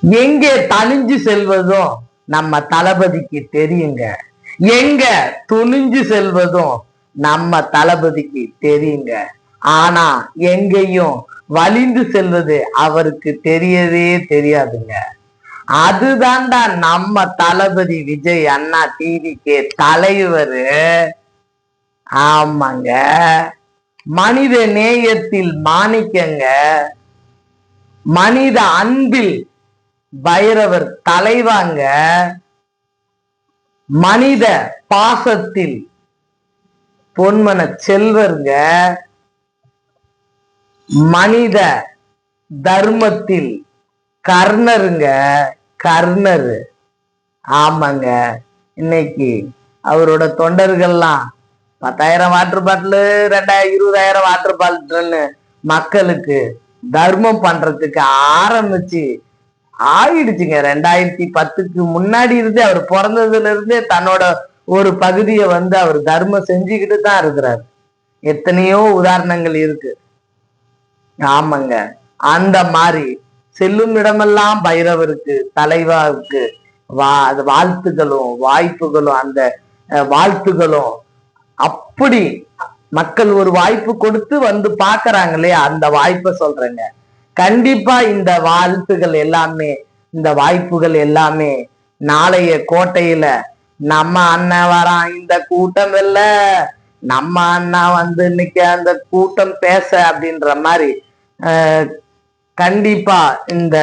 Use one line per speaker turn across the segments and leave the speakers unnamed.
எங்கே தனிஞ்சு செல்வதும் நம்ம தளபதிக்கு தெரியுங்க. எங்க துணிஞ்சு செல்வதும் நம்ம தளபதிக்கு தெரியுங்க. ஆனா எங்கேயும் வலிந்து செல்வது அவருக்கு தெரியவே தெரியாதுங்க. அதுதான்டா நம்ம தளபதி விஜய் அண்ணா டிவிக்கு தலைவர். ஆமாங்க. மனித நேயத்தில் மாணிக்கங்க. மனித அன்பில் பைரவர் தலைவாங்க மனித பாசத்தில் பொன்மன செல்வருங்க. மனித தர்மத்தில் கர்ணருங்க. கர்ணர். ஆமாங்க. இன்னைக்கு அவரோட தொண்டர்கள்லாம் பத்தாயிரம் வாட்டர் பாட்டிலு ரெண்டாயிரம் இருபதாயிரம் வாட்டர் பாட்டில்னு மக்களுக்கு தர்மம் பண்றதுக்கு ஆரம்பிச்சு ஆயிடுச்சுங்க. ரெண்டாயிரத்தி பத்துக்கு முன்னாடி இருந்தே அவர் பிறந்ததுல இருந்தே தன்னோட ஒரு பகுதியை வந்து அவர் தர்மம் செஞ்சுக்கிட்டு தான் இருக்கிறார். எத்தனையோ உதாரணங்கள் இருக்கு. ஆமாங்க. அந்த மாதிரி செல்லும் இடமெல்லாம் பைரவருக்கு தலைவாவுக்கு வா அது வாழ்த்துகளும் வாய்ப்புகளும் அந்த வாழ்த்துகளும். அப்படி மக்கள் ஒரு வாய்ப்பு கொடுத்து வந்து பாக்குறாங்களே அந்த வாய்ப்பை சொல்றேங்க. கண்டிப்பா இந்த வாழ்த்துகள் எல்லாமே இந்த வாய்ப்புகள் எல்லாமே நாளைய கோட்டையில நம்ம அண்ணன் வரான் இந்த கூட்டம் இல்ல. நம்ம அண்ணா வந்து இன்னைக்கு அந்த கூட்டம் பேச அப்படின்ற மாதிரி கண்டிப்பா இந்த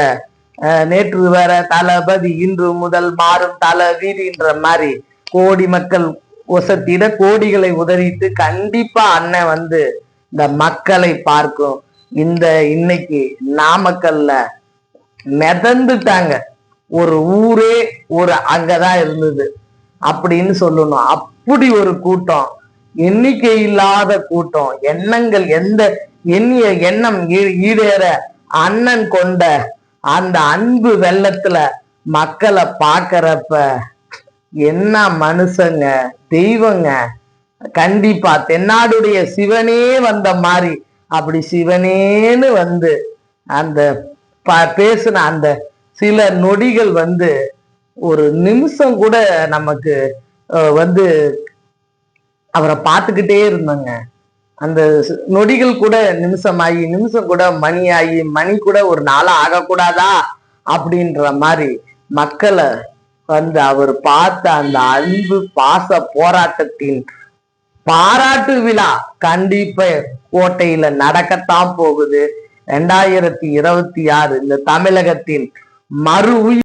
நேற்று வர தளபதி இன்று முதல் மாறும் தல வீதின்ற மாதிரி கோடி மக்கள் ஒசத்திட கோடிகளை உதறிட்டு கண்டிப்பா அண்ணன் வந்து இந்த மக்களை பார்க்கும். இந்த இன்னைக்கு நாமக்கல்ல மிதந்துட்டாங்க. ஒரு ஊரே ஒரு அங்கதான் இருந்தது. அப்படின்னு சொல்லணும். அப்படி ஒரு கூட்டம் எண்ணிக்கை இல்லாத கூட்டம் எண்ணங்கள் எந்த எண்ணிய எண்ணம் ஈடேற அண்ணன் கொண்ட அந்த அன்பு வெள்ளத்துல மக்களை பாக்குறப்ப என்ன மனுஷங்க தெய்வங்க. கண்டிப்பா தென்னாடுடைய சிவனே வந்த மாதிரி அப்படி சிவனேன்னு வந்து அந்த ப- பேசின அந்த சில நொடிகள் வந்து ஒரு நிமிஷம் கூட நமக்கு அஹ், வந்து அவரை பார்த்துக்கிட்டே இருந்தோங்க. அந்த நொடிகள் கூட நிமிஷமாகி நிமிஷம் கூட மணி ஆகி மணி கூட ஒரு நாளா ஆகக்கூடாதா? அப்படின்ற மாதிரி மக்களை வந்து அவர் பார்த்த அந்த அன்பு பாச போராட்டத்தின் பாராட்டு விழா கண்டிப்பா கோட்டையில நடக்கத்தான் போகுது. ரெண்டாயிரத்தி இருபத்தி ஆறு இந்த தமிழகத்தின் மறு உயிர்